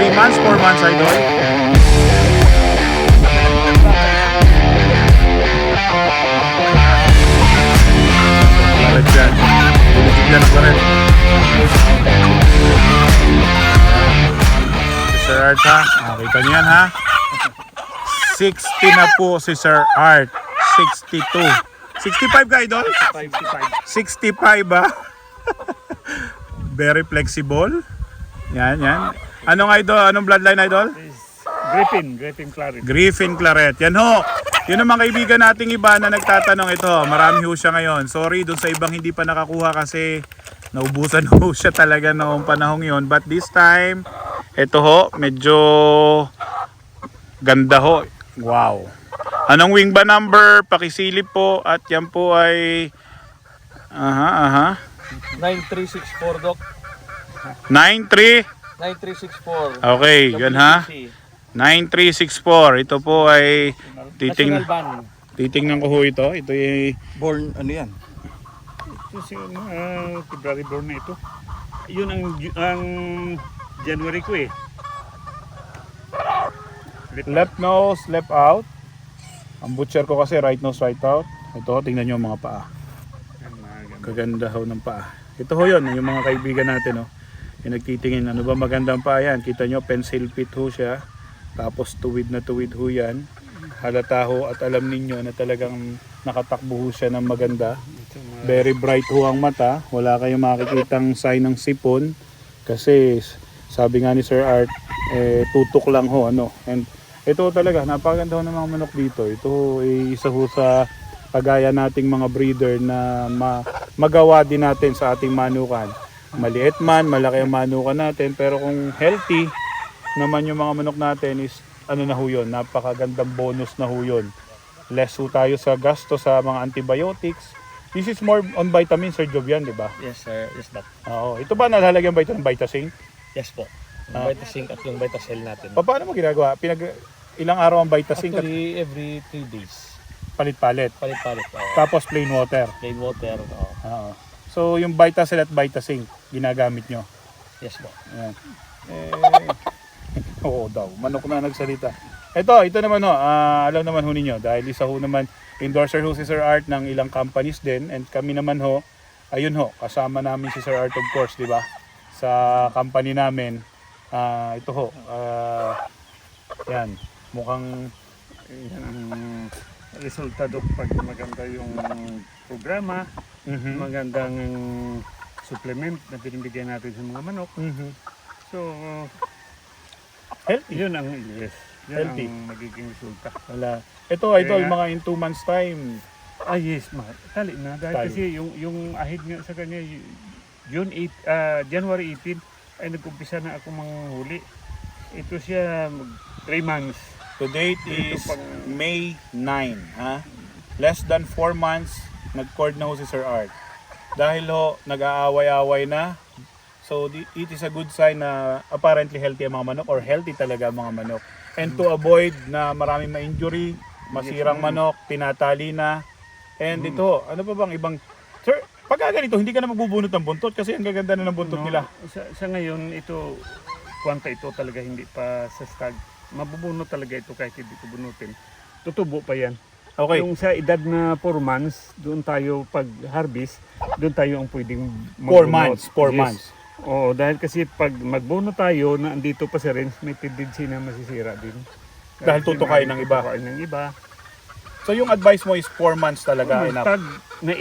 3 months, 4 months, idol? Balik dyan. Tulitig yan pa rin. Si Sir Art ha. Nakita niyo yan ha. 60 na po si Sir Art. 62. 65 ka, idol? 65 ba? Very flexible. Yan, yan. Anong idol? Anong bloodline idol? Griffin, Griffin Claret. Griffin Claret. Yan ho. Yun ang mga kaibigan nating iba na nagtatanong ito. Marami ho siya ngayon. Sorry dun sa ibang hindi pa nakakuha kasi naubusan ho siya talaga noong panahong yon. But this time, ito ho, medyo ganda ho. Wow. Anong wing ba number? Pakisilip po. At yan po ay... Aha, aha. 9364 Doc. 93. 9364. Okay, yun ha. WTC. 9364. Ito po ay Ban. Titingnan ko ho ito. Ito ay Born, ano yan? Ito si uh, February born na ito. Yun ang, ang January ko eh. left nose, left out. Ang butcher ko kasi right nose, right out. Ito ho, tingnan nyo ang mga paa. Kaganda ho ng paa. Ito ho yun, yung mga kaibigan natin. Oh. Yung nagtitingin, ano ba magandang paa yan? Kita nyo, pencil fit ho siya. Tapos tuwid na tuwid ho yan. Halata ho at alam ninyo na talagang nakatakbo ho siya ng maganda. Very bright ho ang mata. Wala kayong makikitang sign ng sipon. Kasi sabi nga ni Sir Art, eh, tutok lang ho. Ano. And ito talaga, napakaganda ho ng mga manok dito. Ito eh, isa ho sa kagaya nating mga breeder na ma- magawa din natin sa ating manukan. Maliit man, malaki ang manukan natin. Pero kung healthy naman yung mga manok natin is ano na ho yun, napakagandang bonus na ho yun. Less ho tayo sa gasto sa mga antibiotics. This is more on vitamins, Sir Jovian, di ba? Yes sir, yes Doc. Oo. Ito ba nalalagyan ba ito ng Vitasync? Yes po. Ah. Yung Vitasync at yung Vitacell natin. Pa- Paano mo ginagawa? Pinag ilang araw ang Vitasync at Actually, every 3 days. palit-palit. Palit-palit. oo. Tapos plain water. Plain water. oo. Oo. So yung Vitacell at Vitasync ginagamit nyo. Yes po. Ayan. Eh, oo daw. Manok na nagsalita. Ito, ito naman ho. ah, alam naman ho ninyo. Dahil isa ho naman, endorser ho si Sir Art ng ilang companies din. And kami naman ho, ayun ho, kasama namin si Sir Art of course, di ba? Sa company namin. ah ito ho. ah, yan. Mukhang Yan ang resultado pag maganda yung programa, mhm, magandang supplement na binibigyan natin sa mga manok. mhm. So, healthy. yun ang yes. Yun Healthy. ang magiging resulta. Wala. Ito, idol, Kaya- mga in 2 months time. Ah yes, ma. Tali na dahil Tali. kasi yung yung ahid nga sa kanya June 8 ah, January 18 ay nag-umpisa na ako manghuli. Ito siya 3 months. To date is May 9. Ha? Less than 4 months, nag-cord na ho si Sir Art. Dahil ho, nag-aaway-away na. So, it is a good sign na apparently healthy ang mga manok or healthy talaga ang mga manok. And to avoid na maraming ma-injury, masirang manok, tinatali na. And ito, ano pa bang ibang... Sir, pagka ganito, hindi ka na magbubunot ng buntot kasi ang gaganda na ng buntot No, nila. Sa, sa ngayon, ito, kwanta ito talaga hindi pa sa stag. Mabubunot talaga ito kahit hindi ko bunutin. Tutubo pa yan. Okay. Yung sa edad na 4 months, doon tayo pag harvest, doon tayo ang pwedeng 4 magbunot. months, 4 Yes. months. Oo, dahil kasi pag magbuno tayo na andito pa sa rinse, may tendency na masisira din. Dahil tutukain ng iba. Tutukain ng iba. So yung advice mo is 4 months talaga. enough. Pag na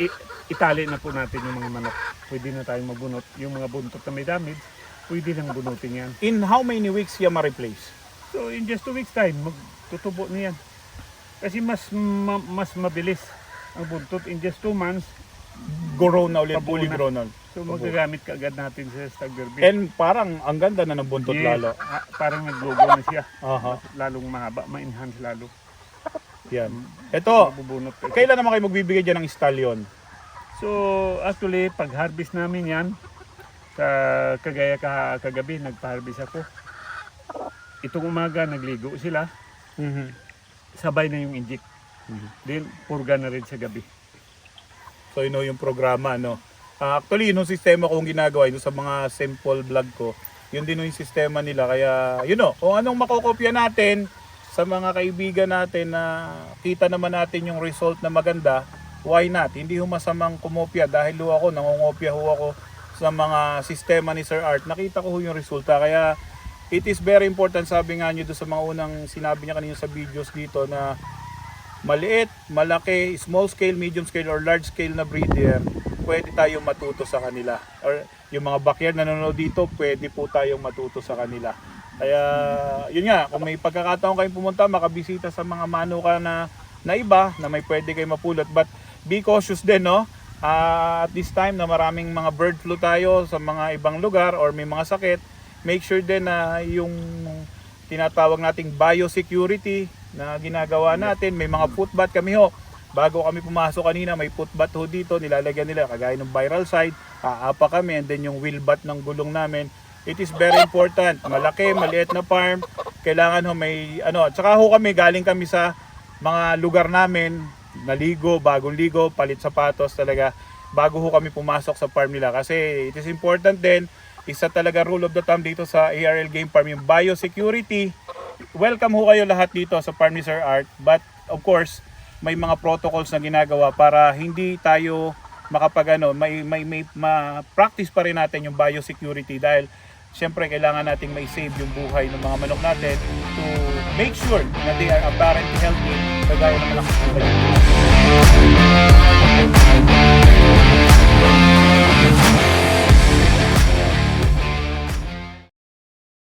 itali na po natin yung mga manok, pwede na tayong magbunot. Yung mga buntot na may damage, pwede lang bunutin yan. In how many weeks yan ma-replace? So in just two weeks time, magtutubo na yan. Kasi mas ma- mas mabilis ang buntot. In just two months, Grown na ulit, fully na. grown na. so magagamit ka agad natin sa stag derby. And parang ang ganda na ng buntot Yeah, lalo. ah, parang naglogo na siya. Aha. Lalong mahaba, ma-enhance lalo. Yan. Ito, ka. kailan naman kayo magbibigay dyan ng stallion? So actually, pag harvest namin yan, sa kagaya ka, kagabi, nagpa-harvest ako. Itong umaga, nagligo sila. Sabay na yung inject. Mhm. Then, purga na rin sa gabi. So yun know, yung programa, no? Ah, actually, yun yung sistema kong ginagawa, yun sa mga simple vlog ko, yun din yung sistema nila. Kaya, yun o, kung anong makokopya natin sa mga kaibigan natin na kita naman natin yung result na maganda, why not? Hindi ho masamang kumopya dahil ho ako, nangungopya ho ako sa mga sistema ni Sir Art. Nakita ko ho yung resulta. Kaya, it is very important, sabi nga nyo doon sa mga unang sinabi niya kanina sa videos dito na maliit, malaki, small scale, medium scale, or large scale na breeder, pwede tayong matuto sa kanila. Or yung mga backyard na nanonood dito, pwede po tayong matuto sa kanila. Kaya, yun nga, kung may pagkakataon kayong pumunta, makabisita sa mga manuka na, na iba, na may pwede kayo mapulot. But be cautious din, no? Ah, at this time na maraming mga bird flu tayo sa mga ibang lugar or may mga sakit, make sure din na yung tinatawag nating biosecurity na ginagawa natin. May mga footbath kami ho. Bago kami pumasok kanina, may footbath ho dito. Nilalagyan nila kagaya ng viral side. Aapa kami and then yung wheel bath ng gulong namin. It is very important. Malaki, maliit na farm. Kailangan ho may ano. At saka ho kami, galing kami sa mga lugar namin. Naligo, bagong ligo, palit sapatos talaga. Bago ho kami pumasok sa farm nila. Kasi it is important din isa talaga rule of the thumb dito sa ARL Game Farm yung biosecurity. Welcome ho kayo lahat dito sa Farm Sir Art. But of course, may mga protocols na ginagawa para hindi tayo makapag ano, may, may, may ma-practice pa rin natin yung biosecurity dahil syempre kailangan nating may save yung buhay ng mga manok natin to make sure na they are apparently healthy kagaya ng malakas na.